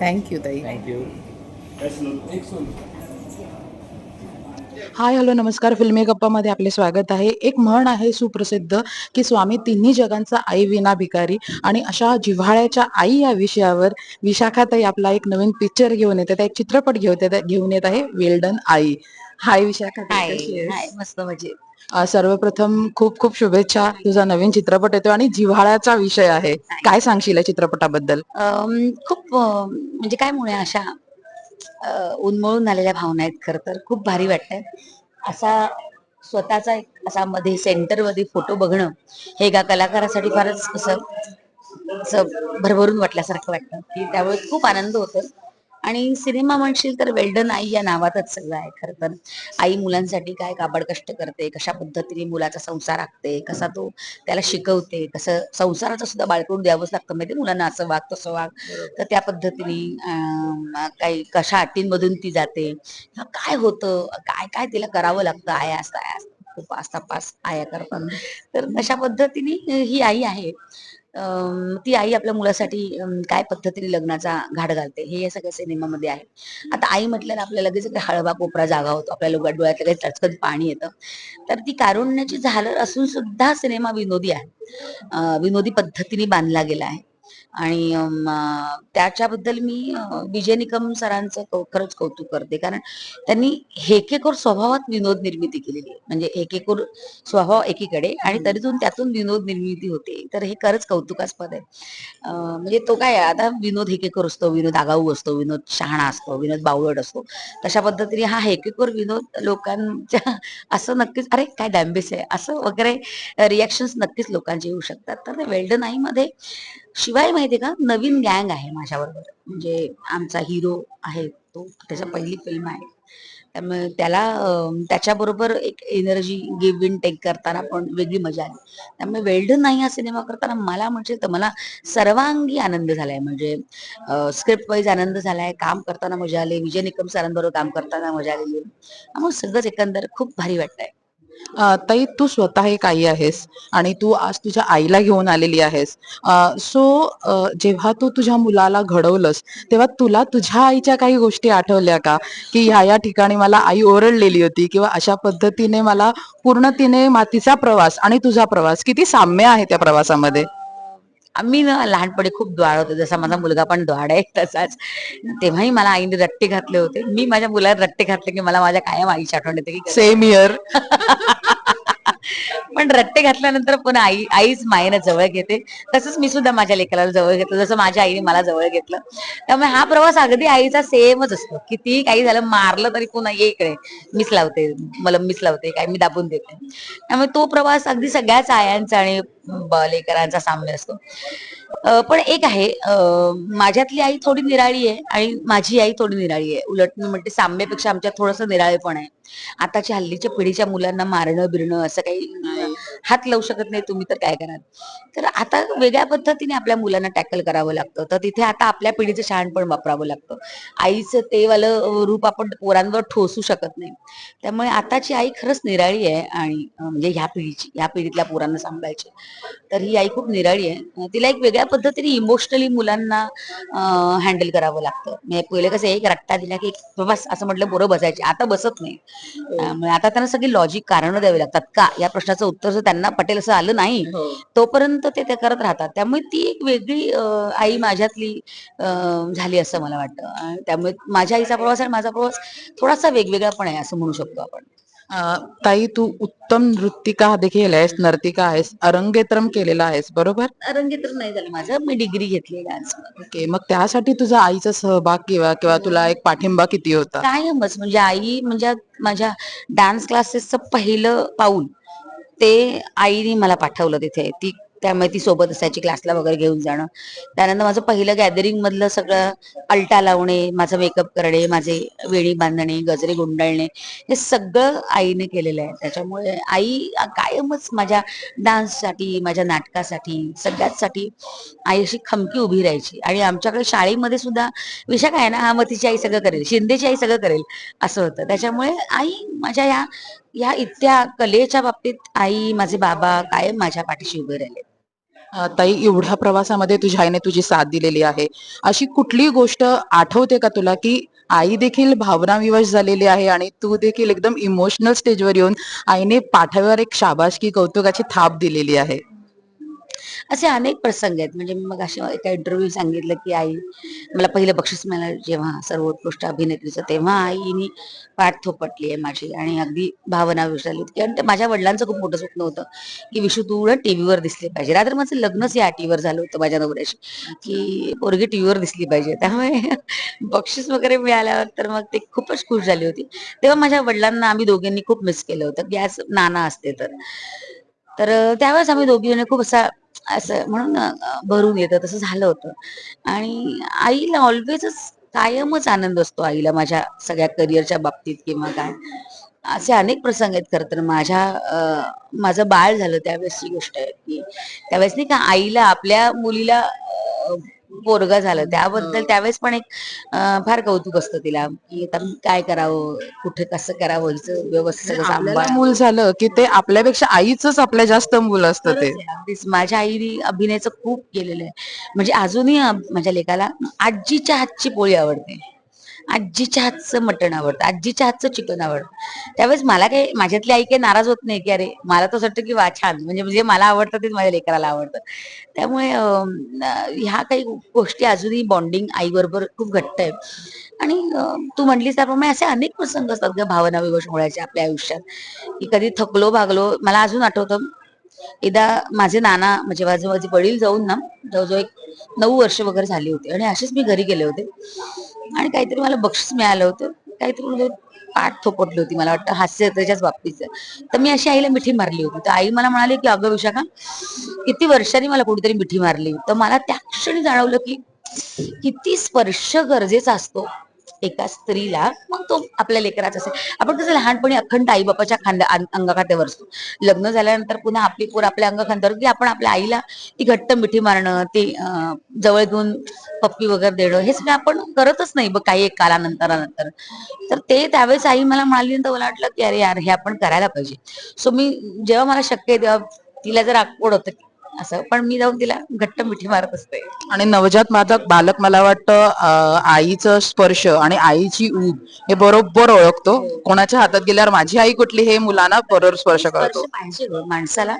Thank you ताई thank you hi hello नमस्कार. फिल्मी गप्पामध्ये आपले स्वागत आहे. एक म्हण आहे सुप्रसिद्ध की स्वामी तिन्ही जगांचा आई विना भिकारी आणि अशा जिव्हाळ्याच्या आई या विषयावर विशाखाताई आपला एक नवीन पिक्चर घेऊन येतात. एक चित्रपट घेऊन येत घेऊन येत आहे वेल्डन आई. हाय विशाखाताई कशी आहेस? हाय मस्त म्हणजे अ, सर्वप्रथम खूप खूप शुभेच्छा. तुझा नवीन चित्रपट येतो आणि जिव्हाळ्याचा विषय आहे. काय सांगशील या चित्रपटाबद्दल? अम, खूप अम, म्हणजे काय मुळे अशा अ, उन्मळून आलेल्या भावना आहेत खर तर. खूप भारी वाटतंय. असा स्वतःचा एक असा मध्ये सेंटरमध्ये फोटो बघणं हे एका कलाकारासाठी फारच असं असं भरभरून वाटल्यासारखं वाटतं. की त्यामुळे खूप आनंद होतो आणि सिनेमा म्हणशील तर वेल्डन आई या नावातच सगळं आहे खरं तर. आई मुलांसाठी काय काबड कष्ट करते कशा पद्धतीने मुलाचा संसार आखते कसा तो त्याला शिकवते कसं संसाराचं सुद्धा बाळकडून द्यावंच लागतं माहिती मुलांना? असं वाग तसं वाग. तर त्या पद्धतीने काही कशा अटींमधून ती जाते. काय होतं? काय काय तिला करावं लागतं? आया असता आया. खूप पाच पास आया करतात तर तशा पद्धतीने ही आई आहे. ती आई आपल्या मुलासाठी काय पद्धतीने लग्नाचा घाट घालते हे या सगळ्या सिनेमामध्ये आहे. आता आई म्हटल्यावर आपल्याला लगेच हळबा हळवा कोपरा जागा होतो आपल्या लोक डोळ्यात लगेच चटकन पाणी येतं. तर ती कारुण्याची झालर असून सुद्धा सिनेमा विनोदी आहे. विनोदी पद्धतीने बांधला गेला आहे. आणि त्याच्याबद्दल मी विजय निकम सरांचं खरंच कौतुक करते. कारण त्यांनी हेकेकोर स्वभावात विनोद निर्मिती केलेली आहे. म्हणजे हेकेकोर स्वभाव एकीकडे आणि तरीतून त्यातून विनोद निर्मिती होते. तर हे खरंच कौतुकास्पद आहे. म्हणजे तो काय आता विनोद हेकेकोर असतो विनोद आगाऊ असतो विनोद शहाणा असतो विनोद बावळट असतो. तशा पद्धतीने हा हेकेकोर विनोद लोकांच्या असं नक्कीच अरे काय डॅम्बिस आहे असं वगैरे रिॲक्शन नक्कीच लोकांचे येऊ शकतात. तर वेल्डन आई मध्ये शिवाय माहितीये का? नवीन गँग आहे माझ्याबरोबर. म्हणजे आमचा हिरो आहे तो. त्याच्या पहिली फिल्म आहे. त्यामुळे त्याला त्याच्याबरोबर एक एनर्जी गिव्ह इन टेक करताना पण वेगळी मजा आली. त्यामुळे वेल्डन नाही हा सिनेमा करताना मला म्हणजे तर मला सर्वांगी आनंद झालाय. म्हणजे स्क्रिप्ट वाईज आनंद झालाय. काम करताना मजा आली. विजय निकम सरांबरोबर काम करताना मजा आलेली. त्यामुळे सगळंच एकंदर खूप भारी वाटतंय. ताई तू स्वतः एक आई आहेस आणि तू आज तुझ्या आईला घेऊन आलेली आहेस. सो जेव्हा तू तुझ्या मुलाला घडवलंस तेव्हा तुला तुझ्या आईच्या काही गोष्टी आठवल्या का? की ह्या या ठिकाणी मला आई ओरडलेली होती किंवा अशा पद्धतीने मला पूर्ण तिने मातीचा प्रवास आणि तुझा प्रवास किती साम्य आहे त्या प्रवासामध्ये? आम्ही ना लहानपणी खूप द्वाड होतो. जसा माझा मुलगा पण द्वाड आहे तसाच. तेव्हाही मला आईने रट्टे घातले होते. मी माझ्या मुलाला रट्टे घातले की मला माझ्या कायम आईची आठवण येते की सेम इयर पण रट्टे घातल्यानंतर पुन्हा आई आईच मायेनं जवळ घेते. तसंच मी सुद्धा माझ्या लेकराला जवळ घेतलं. जसं माझ्या आईने मला जवळ घेतलं. त्यामुळे हा प्रवास अगदी आईचा सेमच असतो. कितीही काही झालं मारलं तरी पुन्हा ये इकडे. मीच लावते. मला मीच लावते. काय मी दाबून देते. त्यामुळे तो प्रवास अगदी सगळ्याच आयांचा आणि लेकरांचा साम्य असतो. पण एक आहे माझ्यातली आई थोडी निराळी आहे आणि माझी आई थोडी निराळी आहे. उलट मी म्हणते आमच्या आमच्यात थोडंसं निराळेपण आहे. आताच्या हल्लीच्या पिढीच्या मुलांना मारणं बिरणं असं काही हात लावू शकत नाही तुम्ही तर काय कराल तर आता वेगळ्या पद्धतीने आपल्या मुलांना टॅकल करावं लागतं. तर तिथे आता आपल्या पिढीचं शहाणपण वापरावं लागतं. आईचं ते वालं रूप आपण पोरांवर ठोसू शकत नाही. त्यामुळे आताची आई खरंच निराळी आहे आणि म्हणजे ह्या पिढीची ह्या पिढीतल्या पोरांना सांभाळायची. तर ही आई खूप निराळी आहे. तिला एक वेगळ्या पद्धतीने इमोशनली मुलांना हँडल करावं लागतं. म्हणजे पहिले कसं एक रट्टा दिला की बस असं म्हटलं पोरं बसायची. आता बसत नाही. त्यामुळे आता त्यांना सगळी लॉजिक कारणं द्यावी लागतात. का? या प्रश्नाचं उत्तर जर त्यांना पटेल असं आलं नाही. तोपर्यंत ते ते करत राहतात. त्यामुळे ती एक वेगळी आई माझ्यातली झाली असं मला वाटतं. त्यामुळे माझ्या आईचा प्रवास आणि माझा प्रवास थोडासा वेगवेगळा पण आहे असं म्हणू शकतो आपण. ताई तू उत्तम नृत्तिका देखील आहेस नर्तिका आहेस अरंगेत्रम केलेला आहेस बरोबर? रंगीत नाही झालं माझं मी डिग्री घेतली डान्स ओके मग त्यासाठी तुझा आईचा सहभाग किंवा किंवा तुला एक पाठिंबा किती होता? कायमच म्हणजे आई म्हणजे माझ्या डान्स क्लासेसचं पहिलं पाऊल ते आईने मला पाठवलं तिथे. ती त्यामुळे ती सोबत असायची क्लासला वगैरे घेऊन जाणं. त्यानंतर माझं पहिलं गॅदरिंग मधलं सगळं अल्टा लावणे माझं मेकअप करणे माझे वेणी बांधणे गजरे गुंडाळणे हे सगळं आईने केलेलं आहे. त्याच्यामुळे आई कायमच माझ्या डान्ससाठी माझ्या नाटकासाठी सगळ्याचसाठी आई अशी खमकी उभी राहायची. आणि आमच्याकडे शाळेमध्ये सुद्धा विषय काय आहे ना हा मग तिची आई सगळं करेल शिंदेची आई सगळं करेल असं होतं. त्याच्यामुळे आई माझ्या या या इत्या कलेच्या बाबतीत आई माझे बाबा कायम माझ्या पाठीशी उभे राहिले. ताई एवढ्या प्रवासामध्ये तुझ्या आईने तुझी साथ दिलेली आहे. अशी कुठली गोष्ट आठवते का तुला की आई देखील भावनाविवश झालेली आहे आणि तू देखील एकदम इमोशनल स्टेजवर येऊन आईने पाठावर एक शाबासकी कौतुकाची थाप दिलेली आहे? असे अनेक प्रसंग आहेत. म्हणजे मी मग अशा एका इंटरव्ह्यू सांगितलं की आई मला पहिलं बक्षीस मिळालं जेव्हा सर्वोत्कृष्ट अभिनेत्रीचं तेव्हा आईनी पाठ थोपटली आहे माझी आणि अगदी भावना विसरली होती. कारण ते माझ्या वडिलांचं खूप मोठं स्वप्न होतं की विशू तू टीव्हीवर दिसली पाहिजे. रात्र माझं लग्नच या टीव्हीवर झालं होतं माझ्या नवऱ्याशी की पोरगी टीव्हीवर दिसली पाहिजे. त्यामुळे बक्षीस वगैरे मिळाल्यावर तर मग ते खूपच खुश झाली होती. तेव्हा माझ्या वडिलांना आम्ही दोघांनी खूप मिस केलं होतं. गॅस नाना असते तर. तर त्यावेळेस आम्ही दोघी खूप असा असं म्हणून भरून येतं तसं झालं होतं. आणि आईला ऑलवेजच कायमच आनंद असतो आईला माझ्या सगळ्या करिअरच्या बाबतीत किंवा काय. असे अनेक प्रसंग आहेत खरं तर. माझ्या माझं बाळ झालं त्यावेळेसची गोष्ट आहे की त्यावेळेस नाही का आईला आपल्या मुलीला पोरगा झालं. त्याबद्दल त्यावेळेस पण एक फार कौतुक असतं तिला की आता काय करावं कुठे कसं करावं हिचं व्यवस्थित सांभाळ. मूल झालं की ते आपल्यापेक्षा आईच आपल्या जास्त मूल असतं ते. माझ्या आईने अभिनयाचं खूप केलेलं आहे. म्हणजे अजूनही माझ्या लेकाला आजीच्या हातची पोळी आवडते. आजीच्या हातचं मटण आवडतं आजीच्या हातचं चिकन आवडतं. त्यावेळेस मला काही माझ्यातली आई काही नाराज होत नाही की अरे मला तर वाटतं की वा छान. म्हणजे म्हणजे मला आवडतं तेच माझ्या लेकराला आवडतं. त्यामुळे ह्या काही गोष्टी अजूनही बॉन्डिंग आई बरोबर खूप घट्ट आहे आणि तू म्हटलीस त्याप्रमाणे असे अनेक प्रसंग असतात ग भावना विवश होण्याचे आपल्या आयुष्यात. की कधी थकलो भागलो मला अजून आठवतं एकदा माझे नाना म्हणजे माझे माझे वडील जाऊन ना जवळजवळ एक नऊ वर्ष वगैरे झाली होती. आणि असेच मी घरी गेले होते. आणि काहीतरी मला बक्षीस मिळालं होतं. काहीतरी म्हणजे पाठ थोपटली होती मला वाटतं हास्य त्याच्याच बाबतीत तर मी अशी आईला मिठी मारली होती. तर आई मला म्हणाली की अगं विशाखा किती वर्षांनी मला कुठेतरी मिठी मारली. तर मला त्या क्षणी जाणवलं की किती स्पर्श गरजेचा असतो. एका स्त्रीला मग तो आपल्या लेकराचा असेल. आपण कसं लहानपणी अखंड आई बापाच्या खांद्या अंग- अंगखात्यावर असतो. लग्न झाल्यानंतर पुन्हा आपली पोर आपल्या अंगखांद्यावर की आपण आपल्या आईला ती घट्ट मिठी मारणं ती जवळ घेऊन पप्पी वगैरे देणं हे सगळं आपण करतच नाही बघ काही एक कालानंतरानंतर. तर ते त्यावेळेस आई मला म्हणाली तर मला वाटलं की अरे यार हे आपण करायला पाहिजे. सो मी जेव्हा मला शक्य आहे तेव्हा तिला जर आकवड होतं असं. पण मी जाऊन तिला घट्ट मिठी मारत असते. आणि नवजात मादक बालक मला वाटतं आईचं स्पर्श आणि आईची ऊब हे बरोबर ओळखतो. कोणाच्या हातात गेल्यावर माझी आई कुठली हे मुलांना बरोबर स्पर्श करतो. पाहिजे माणसाला.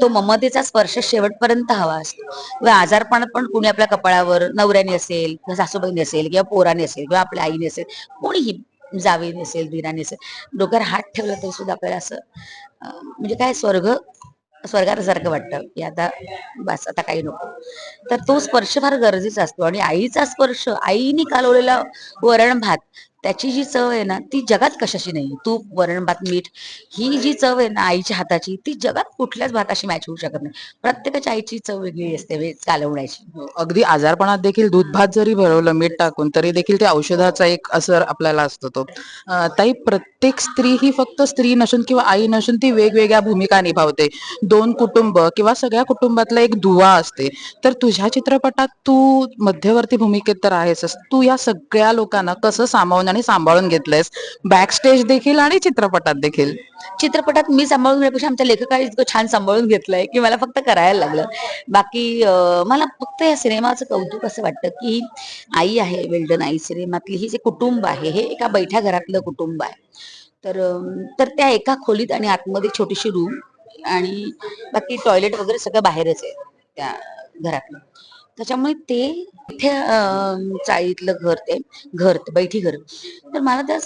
तो ममतेचा स्पर्श शेवटपर्यंत हवा असतो. किंवा आजारपणात पण कुणी आपल्या कपाळावर नवऱ्याने असेल किंवा सासूबाईने असेल किंवा पोराने असेल किंवा आपल्या आईने असेल कोणीही जावेने असेल दिराने असेल डोक्यावर हात ठेवला तरी सुद्धा आपल्याला असं म्हणजे काय स्वर्ग स्वर्गासारखं वाटतं की आता बस आता काही नको. तर तो स्पर्श फार गरजेचा असतो आणि आईचा स्पर्श आईने कालवलेला वरण भात त्याची जी चव आहे ना ती जगात कशाची नाही. तूप वरण भात मीठ ही जी चव आहे ना आईच्या हाताची ती जगात कुठल्याच भाताशी मॅच होऊ शकत नाही. प्रत्येकाच्या आईची चव वेगळी असते चालवण्याची हो, अगदी आजारपणात देखील दूध भात जरी भरवलं मीठ टाकून तरी देखील ते औषधाचा एक असर आपल्याला असतो तो. ताई प्रत्येक स्त्री ही फक्त स्त्री नसून किंवा आई नसून ती वेगवेगळ्या भूमिका निभावते. दोन कुटुंब किंवा सगळ्या कुटुंबातला एक दुवा असते. तर तुझ्या चित्रपटात तू मध्यवर्ती भूमिकेत तर आहेस तू या सगळ्या लोकांना कसं सामावून आणि सांभाळून घेतलंयस. बॅक स्टेज देखील आणि चित्रपटात देखील. चित्रपटात मी सांभाळून घेण्यापेक्षा आमच्या लेखकाने इतकं छान सांभाळून घेतलंय की मला फक्त करायला लागलं. बाकी मला फक्त या सिनेमाचं कौतुक असं वाटतं की आई आहे वेल्डन आई सिनेमातली. ही जे कुटुंब आहे हे एका बैठ्या घरातलं कुटुंब आहे. तर तर त्या एका खोलीत आणि आतमध्ये छोटीशी रूम आणि बाकी टॉयलेट वगैरे सगळं बाहेरच आहे त्या घरातलं. त्याच्यामुळे ते इथे चाळीतलं घर ते घर बैठी घर. तर मला त्या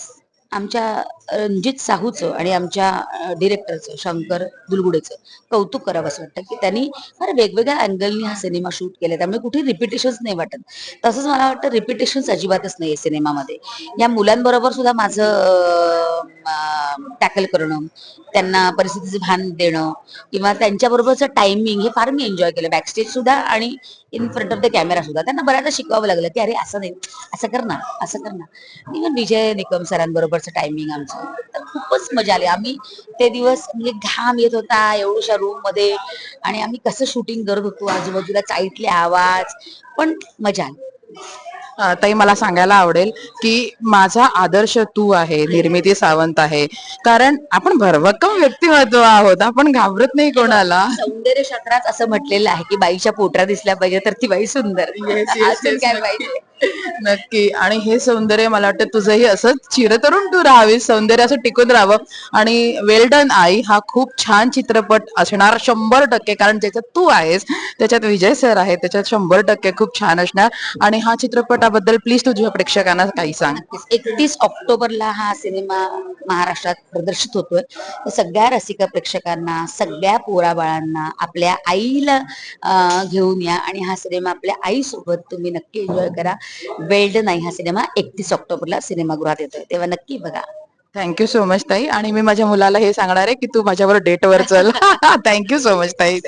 आमच्या रणजित साहूचं आणि आमच्या डिरेक्टरचं शंकर दुलगुडेचं कौतुक करावं असं वाटतं की त्यांनी फार वेगवेगळ्या अँगलनी हा सिनेमा शूट केला त्यामुळे कुठे रिपिटेशन्स नाही वाटत. तसंच मला वाटतं रिपिटेशन्स अजिबातच नाही सिनेमामध्ये या मुलांबरोबर सुद्धा माझं दाखल करणं त्यांना परिस्थितीचं भान देणं किंवा त्यांच्याबरोबरचं टायमिंग हे फार मी एन्जॉय केलं. बॅकस्टेज सुद्धा आणि in front of the camera सुद्धा. त्यांना बऱ्याचदा शिकवावं लागलं की अरे असं नाही. असं कर ना असं कर ना. इव्हन विजय निकम सरांबरोबरचं टायमिंग आमचं तर खूपच मजा आली. आम्ही ते दिवस म्हणजे घाम येत होता एवढ्याशा रूममध्ये आणि आम्ही कसं शूटिंग करत होतो आजूबाजूला चाईतले आवाज पण मजा आली. ताई मला सांगायला आवडेल की माझा आदर्श तू आहे निर्मिती सावंत आहे. कारण आपण भरभक्कम व्यक्तिमत्व आहोत आपण घाबरत नाही कोणाला. सौंदर्य शास्त्रात असं म्हटलेलं आहे की बाईच्या पोटरा दिसल्या पाहिजे तर ती बाई सुंदर. काय नक्की. पाहिजे? नक्की. आणि हे सौंदर्य मला वाटतं तुझंही असंच चिरतरुण तू राहावी सौंदर्य असं टिकून राहावं. आणि वेल डन आई. हा खूप छान चित्रपट असणार शंभर टक्के. कारण ज्याच्यात तू आहेस त्याच्यात विजय सर आहे त्याच्यात शंभर टक्के खूप छान असणार. आणि हा चित्रपटाबद्दल प्लीज तुझ्या प्रेक्षकांना काही सांग. एकतीस ऑक्टोबरला हा सिनेमा महाराष्ट्रात प्रदर्शित होतोय. सगळ्या रसिक प्रेक्षकांना सगळ्या पोराबाळांना आपल्या आईला घेऊन या आणि हा सिनेमा आपल्या आईसोबत तुम्ही नक्की एन्जॉय करा. वेल्ड नाही हा सिनेमा एकतीस ऑक्टोबरला सिनेमागृहात येतोय. तेव्हा नक्की बघा. थँक्यू सो मच ताई. आणि मी माझ्या मुलाला हे सांगणार आहे की तू माझ्यावर डेटवर चल. थँक्यू सो मच ताई.